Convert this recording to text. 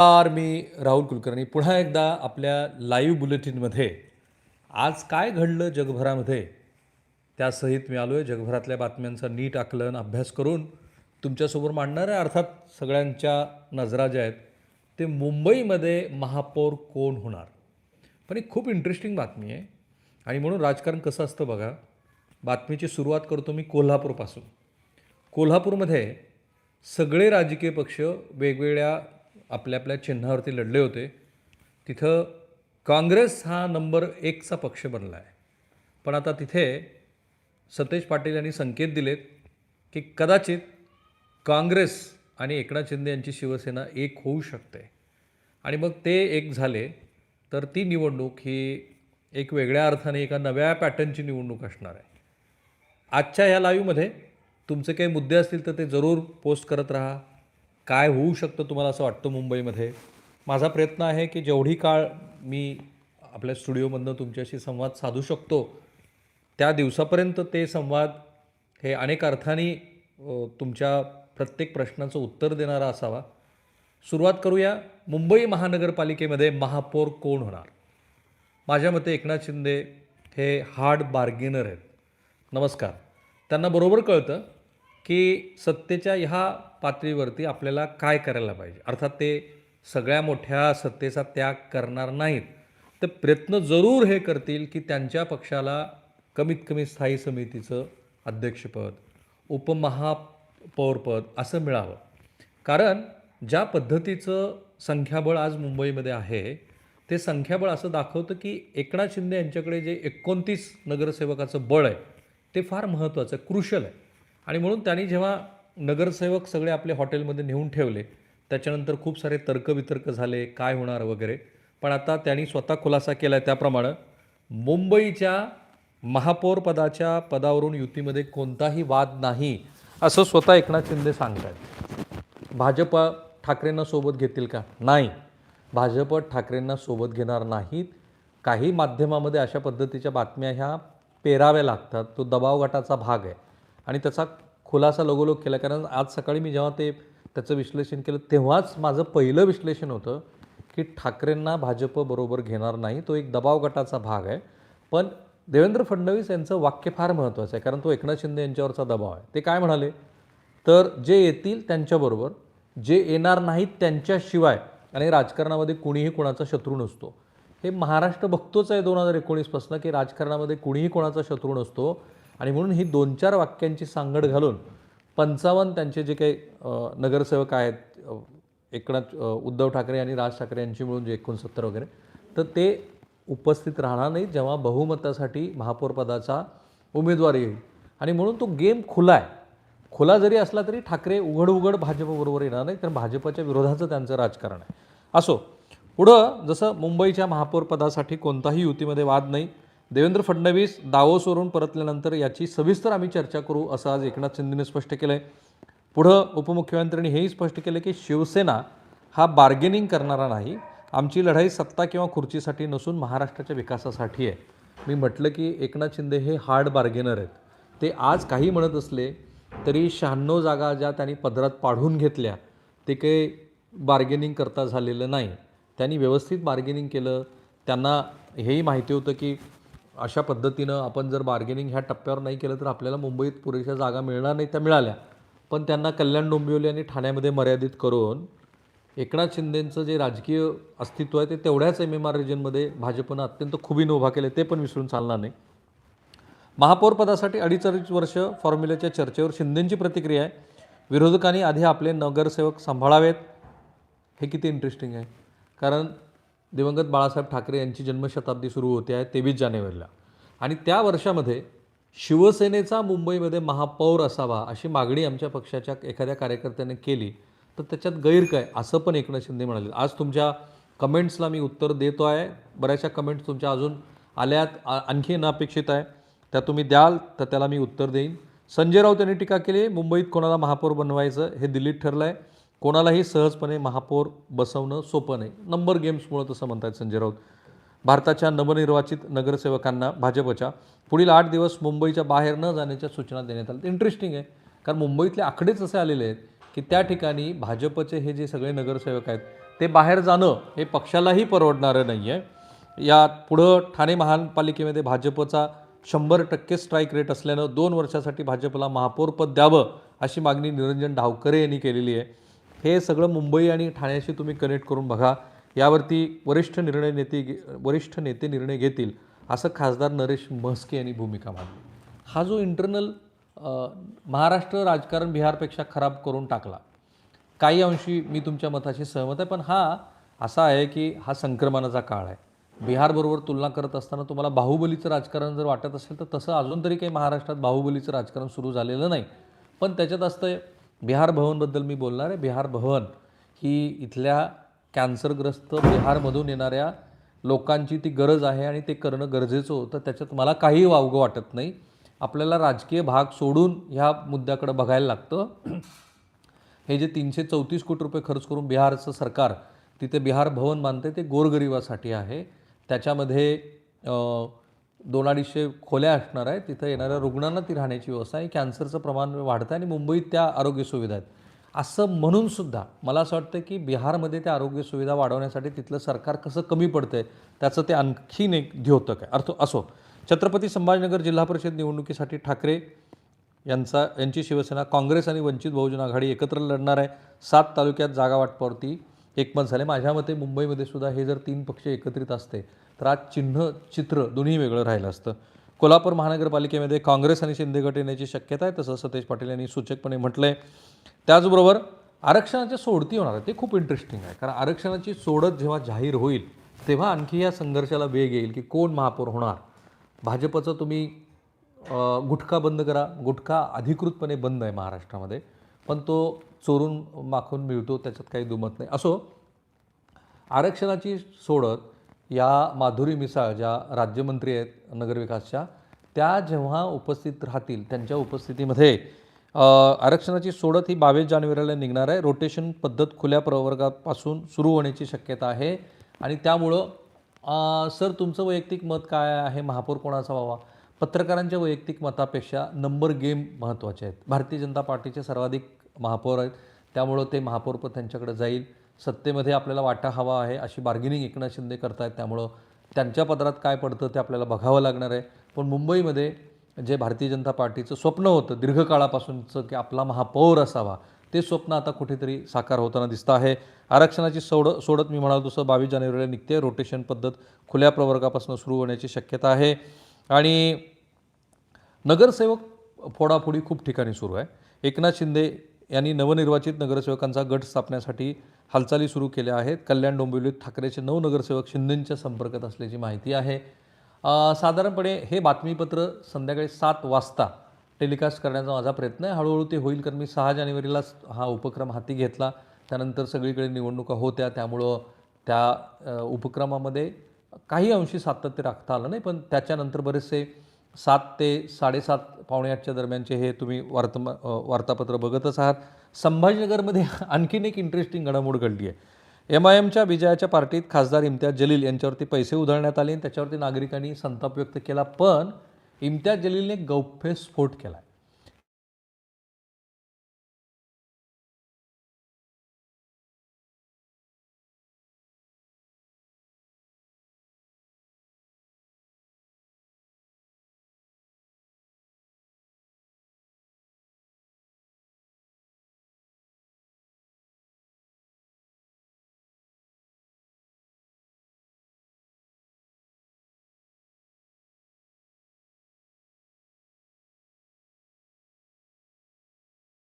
नमस्कार मी राहुल कुलकर्णी. पुन्हा एकदा आपल्या लाईव्ह बुलेटिनमध्ये आज काय घडलं जगभरामध्ये? त्यासहित मी आलो आहे जगभरातल्या बातम्यांचा नीट आकलन अभ्यास करून तुमच्यासमोर मांडणार आहे. अर्थात सगळ्यांच्या नजरा ज्या आहेत ते मुंबईमध्ये महापौर कोण होणार? पण एक खूप इंटरेस्टिंग बातमी आहे. आणि म्हणून राजकारण कसं असतं बघा बातमीची सुरुवात करतो मी कोल्हापूरपासून. कोल्हापूरमध्ये सगळे राजकीय पक्ष वेगवेगळ्या आपल्या आपल्या चिन्हावरती लढले होते तिथं काँग्रेस हा नंबर एकचा पक्ष बनला आहे. पण आता तिथे सतेज पाटील यांनी संकेत दिलेत की कदाचित काँग्रेस आणि एकनाथ शिंदे यांची शिवसेना एक होऊ शकते. आणि मग ते एक झाले तर ती निवडणूक ही एक वेगळ्या अर्थाने एका नव्या पॅटर्नची निवडणूक असणार आहे. आजच्या ह्या लाईव्हमध्ये तुमचे काही मुद्दे असतील तर ते जरूर पोस्ट करत राहा. काय होऊ शकतं तुम्हाला असं वाटतं मुंबईमध्ये? माझा प्रयत्न आहे की जेवढी काळ मी आपल्या स्टुडिओमधनं तुमच्याशी संवाद साधू शकतो त्या दिवसापर्यंत ते संवाद हे अनेक अर्थाने तुमच्या प्रत्येक प्रश्नाचं उत्तर देणारा असावा. सुरुवात करूया मुंबई महानगरपालिकेमध्ये महापौर कोण होणार? माझ्या मते एकनाथ शिंदे हे हार्ड बार्गेनर आहेत. नमस्कार. त्यांना बरोबर कळतं की सत्तेच्या ह्या पातळीवरती आपल्याला काय करायला पाहिजे? अर्थात ते सगळ्या मोठ्या सत्तेचा त्याग करणार नाहीत. तर प्रयत्न जरूर हे करतील की त्यांच्या पक्षाला कमीत कमी स्थायी समितीचं अध्यक्षपद उपमहापौरपद असं मिळावं. कारण ज्या पद्धतीचं संख्याबळ आज मुंबईमध्ये आहे ते संख्याबळ असं दाखवतं की एकनाथ शिंदे यांच्याकडे जे एकोणतीस नगरसेवकाचं बळ आहे ते फार महत्त्वाचं आहे क्रुशल आहे. आणि म्हणून त्यांनी जेव्हा नगरसेवक सगळे आपल्या हॉटेलमध्ये नेऊन ठेवले. त्याच्यानंतर खूप सारे तर्कवितर्क झाले काय होणार वगैरे. पण आता त्यांनी स्वतः खुलासा केला आहे त्याप्रमाणे मुंबईच्या महापौर पदाच्या पदावरून युतीमध्ये कोणताही वाद नाही असं स्वतः एकनाथ शिंदे सांगत आहेत भाजप ठाकरेंना सोबत घेतील का? नाही. भाजप ठाकरेंना सोबत घेणार नाहीत. काही माध्यमामध्ये अशा पद्धतीच्या बातम्या ह्या पेराव्या लागतात. तो दबाव गटाचा भाग आहे. आणि त्याचा खुलासा लगोलग केला. कारण आज सकाळी मी जेव्हा ते त्याचं विश्लेषण केलं तेव्हाच माझं पहिलं विश्लेषण होतं की ठाकरेंना भाजप बरोबर घेणार नाही तो एक दबाव गटाचा भाग आहे. पण देवेंद्र फडणवीस यांचं वाक्य फार महत्त्वाचं आहे. कारण तो एकनाथ शिंदे यांच्यावरचा दबाव आहे. ते काय म्हणाले? तर जे येतील त्यांच्याबरोबर जे येणार नाहीत त्यांच्याशिवाय आणि राजकारणामध्ये कुणीही कोणाचा शत्रू नसतो. हे महाराष्ट्र बघतोच आहे दोन हजार एकोणीसपासून की राजकारणामध्ये कुणीही कोणाचा शत्रू नसतो. आणि म्हणून ही दोन चार वाक्यांची सांगड घालून पंचावन्न त्यांचे जे काही नगरसेवक आहेत एकनाथ उद्धव ठाकरे आणि राज ठाकरे यांची मिळून जे एकोणसत्तर वगैरे तर ते उपस्थित राहणार नाही जेव्हा बहुमतासाठी महापौरपदाचा उमेदवार येईल. आणि म्हणून तो गेम खुला आहे. खुला जरी असला तरी ठाकरे उघड उघड भाजपबरोबर येणार नाही तर भाजपच्या विरोधाचं त्यांचं राजकारण आहे. असो पुढं जसं मुंबईच्या महापौरपदासाठी कोणताही युतीमध्ये वाद नाही देवेंद्र फडणवीस दावोसवरून परतल्यानंतर याची सविस्तर आम्ही चर्चा करू असं आज एकनाथ शिंदेने स्पष्ट केलं आहे पुढं उपमुख्यमंत्र्यांनी हेही स्पष्ट केलं की शिवसेना हा बार्गेनिंग करणारा नाही. आमची लढाई सत्ता किंवा खुर्चीसाठी नसून महाराष्ट्राच्या विकासासाठी आहे. मी म्हटलं की एकनाथ शिंदे हे हार्ड बार्गेनर आहेत. ते आज काही म्हणत असले तरी शहाण्णव जागा ज्या त्यांनी पदरात पाडून घेतल्या ते काही बार्गेनिंग करता झालेलं नाही. त्यांनी व्यवस्थित बार्गेनिंग केलं. त्यांना हेही माहिती होतं की अशा पद्धतीनं आपण जर बार्गेनिंग ह्या टप्प्यावर नाही केलं तर आपल्याला मुंबईत पुरेशा जागा मिळणार नाही त्या मिळाल्या. पण त्यांना कल्याण डोंबिवली आणि ठाण्यामध्ये मर्यादित करून एकनाथ शिंदेंचं जे राजकीय अस्तित्व आहे ते तेवढ्याच एम एम आर रिजनमध्ये भाजपनं अत्यंत खुबीनं उभा केलं ते पण विसरून चालणार नाही. महापौर पदासाठी अडीच अडीच वर्ष फॉर्म्युल्याच्या चर्चेवर शिंदेंची प्रतिक्रिया आहे. विरोधकांनी आधी आपले नगरसेवक सांभाळावेत. हे किती इंटरेस्टिंग आहे. कारण दिवंगत बाळासाहेब ठाकरे यांची जन्मशताब्दी सुरू होते आहे तेवीस जानेवारीला. आणि त्या वर्षामध्ये शिवसेनेचा मुंबईमध्ये महापौर असावा अशी मागणी आमच्या पक्षाच्या एखाद्या कार्यकर्त्याने केली तर त्याच्यात गैर काय? असं पण एकनाथ शिंदे म्हणाले. आज तुमच्या कमेंट्सला मी उत्तर देतो आहे. बऱ्याचशा कमेंट्स तुमच्या अजून आल्यात आ- आणखी अपेक्षित आहे. त्या तुम्ही द्याल तर त्याला मी उत्तर देईन. संजय राऊत यांनी टीका केली मुंबईत कोणाला महापौर बनवायचं हे दिल्लीत ठरलं आहे कोणालाही सहजपणे महापौर बसवणं सोपं नाही. नंबर गेम्समुळं तसं म्हणतात संजय राऊत. भारताच्या नवनिर्वाचित नगरसेवकांना भाजपच्या पुढील आठ दिवस मुंबईच्या बाहेर न जाण्याच्या सूचना देण्यात आल्या. इंटरेस्टिंग आहे. कारण मुंबईतले आकडेच असे आलेले आहेत की त्या ठिकाणी भाजपचे हे जे सगळे नगरसेवक आहेत ते बाहेर जाणं हे पक्षालाही परवडणारं नाही आहे या पुढं ठाणे महानपालिकेमध्ये भाजपचा शंभर टक्के स्ट्राईक रेट असल्यानं दोन वर्षासाठी भाजपला महापौरपद द्यावं अशी मागणी निरंजन डावकरे यांनी केलेली आहे. हे सगळं मुंबई आणि ठाण्याशी तुम्ही कनेक्ट करून बघा. यावरती वरिष्ठ निर्णय नेते वरिष्ठ नेते निर्णय घेतील असं खासदार नरेश म्हस्के यांनी भूमिका मांडली. हा जो इंटरनल महाराष्ट्र राजकारण बिहारपेक्षा खराब करून टाकला. काही अंशी मी तुमच्या मताशी सहमत आहे पण हा असा आहे की हा संक्रमणाचा काळ आहे. बिहारबरोबर तुलना करत असताना तुम्हाला बाहुबलीचं राजकारण जर वाटत असेल तर तसं अजून तरी काही महाराष्ट्रात बाहुबलीचं राजकारण सुरू झालेलं नाही. पण त्याच्यात असतं बिहार भवनबद्दल मी बोलणार आहे. बिहार भवन ही इथल्या कॅन्सरग्रस्त बिहारमधून येणाऱ्या लोकांची ती गरज आहे आणि ते करणं गरजेचं होतं. त्याच्यात मला काही वावगं वाटत नाही. आपल्याला राजकीय भाग सोडून ह्या मुद्द्याकडे बघायला लागतं. हे जे तीनशे चौतीस कोटी रुपये खर्च करून बिहारचं सरकार तिथे बिहार भवन बांधते ते गोरगरिबासाठी आहे. त्याच्यामध्ये दोन अडीचशे खोल्या असणार आहे तिथं येणाऱ्या रुग्णांना ती राहण्याची व्यवस्था आहे. कॅन्सरचं प्रमाण वाढतं आहे आणि मुंबईत त्या आरोग्य सुविधा आहेत. असं म्हणून सुद्धा मला असं वाटतं की बिहारमध्ये त्या आरोग्य सुविधा वाढवण्यासाठी तिथलं सरकार कसं कमी पडतं आहे त्याचं ते आणखीन एक द्योतक आहे. अर्थ असो छत्रपती संभाजीनगर जिल्हा परिषद निवडणुकीसाठी ठाकरे यांचा यांची शिवसेना काँग्रेस आणि वंचित बहुजन आघाडी एकत्र लढणार आहे. सात तालुक्यात जागा वाटपावरती एकमत झाले माझ्या मते मुंबईमध्ये सुद्धा हे जर तीन पक्ष एकत्रित असते तर आज चिन्ह चित्र दोन्ही वेगळं राहिलं असतं. कोल्हापूर महानगरपालिकेमध्ये काँग्रेस आणि शिंदे गट येण्याची शक्यता आहे तसं सतेज पाटील यांनी सूचकपणे म्हटलं आहे त्याचबरोबर आरक्षणाच्या सोडती होणार आहे ते खूप इंटरेस्टिंग आहे. कारण आरक्षणाची सोडत जेव्हा जाहीर होईल तेव्हा आणखी या संघर्षाला वेग येईल की कोण महापौर होणार. भाजपचं तुम्ही गुटखा बंद करा. गुटखा अधिकृतपणे बंद आहे महाराष्ट्रामध्ये. पण तो चोरून माखून मिळतो त्याच्यात काही दुमत नाही. असो आरक्षणाची सोडत या माधुरी मिसाळ ज्या राज्यमंत्री आहेत नगरविकासच्या त्या जेव्हा उपस्थित राहतील त्यांच्या उपस्थितीमध्ये आरक्षणाची सोडत ही बावीस जानेवारीला निघणार आहे. रोटेशन पद्धत खुल्या प्रवर्गापासून सुरू होण्याची शक्यता आहे. आणि त्यामुळं सर तुमचं वैयक्तिक मत काय आहे? महापौर कोणाचा व्हावा? पत्रकारांच्या वैयक्तिक मतापेक्षा नंबर गेम महत्त्वाचे आहेत. भारतीय जनता पार्टीचे सर्वाधिक महापौर आहेत. त्यामुळं ते महापौरपद त्यांच्याकडे जाईल. सत्तेमध्ये आपल्याला वाटा हवा आहे अशी बार्गेनिंग एकनाथ शिंदे करतायत. त्यामुळं त्यांच्या पदरात काय पडतं ते आपल्याला बघावं लागणार आहे. पण मुंबईमध्ये जे भारतीय जनता पार्टीचं स्वप्न होतं दीर्घकाळापासूनचं की आपला महापौर असावा ते स्वप्न आता कुठेतरी साकार होताना दिसतं आहे. आरक्षणाची सोड सोडत मी म्हणालो तसं बावीस जानेवारीला निघते. रोटेशन पद्धत खुल्या प्रवर्गापासून सुरू होण्याची शक्यता आहे. आणि नगरसेवक फोडाफोडी खूप ठिकाणी सुरू आहे. एकनाथ शिंदे यांनी नवनिर्वाचित नगरसेवकांचा गट स्थापण्यासाठी हालचाली सुरू केल्या आहेत. कल्याण डोंबिवलीत ठाकरेचे नऊ नगरसेवक शिंदेंच्या संपर्कात असल्याची माहिती आहे. साधारणपणे हे बातमीपत्र संध्याकाळी सात वाजता टेलिकास्ट करण्याचा माझा प्रयत्न आहे. हळूहळू ते होईल कारण मी सहा जानेवारीलाच हा उपक्रम हाती घेतला. त्यानंतर सगळीकडे निवडणुका होत्या त्यामुळं त्या उपक्रमामध्ये काही अंशी सातत्य राखता आलं नाही पण त्याच्यानंतर बरेचसे सात ते साडेसात पावणे आठच्या दरम्यानचे हे तुम्ही वार्तमा वार्तापत्र बघतच आहात. संभाजीनगरमध्ये आणखीन एक इंटरेस्टिंग घडामोड घडली आहे. एम आय एमच्या विजयाच्या पार्टीत खासदार इम्तियाज जलील यांच्यावरती पैसे उधळण्यात आले आणि त्याच्यावरती नागरिकांनी संताप व्यक्त केला पण इम्तियाज जलीलने गौप्यस्फोट केला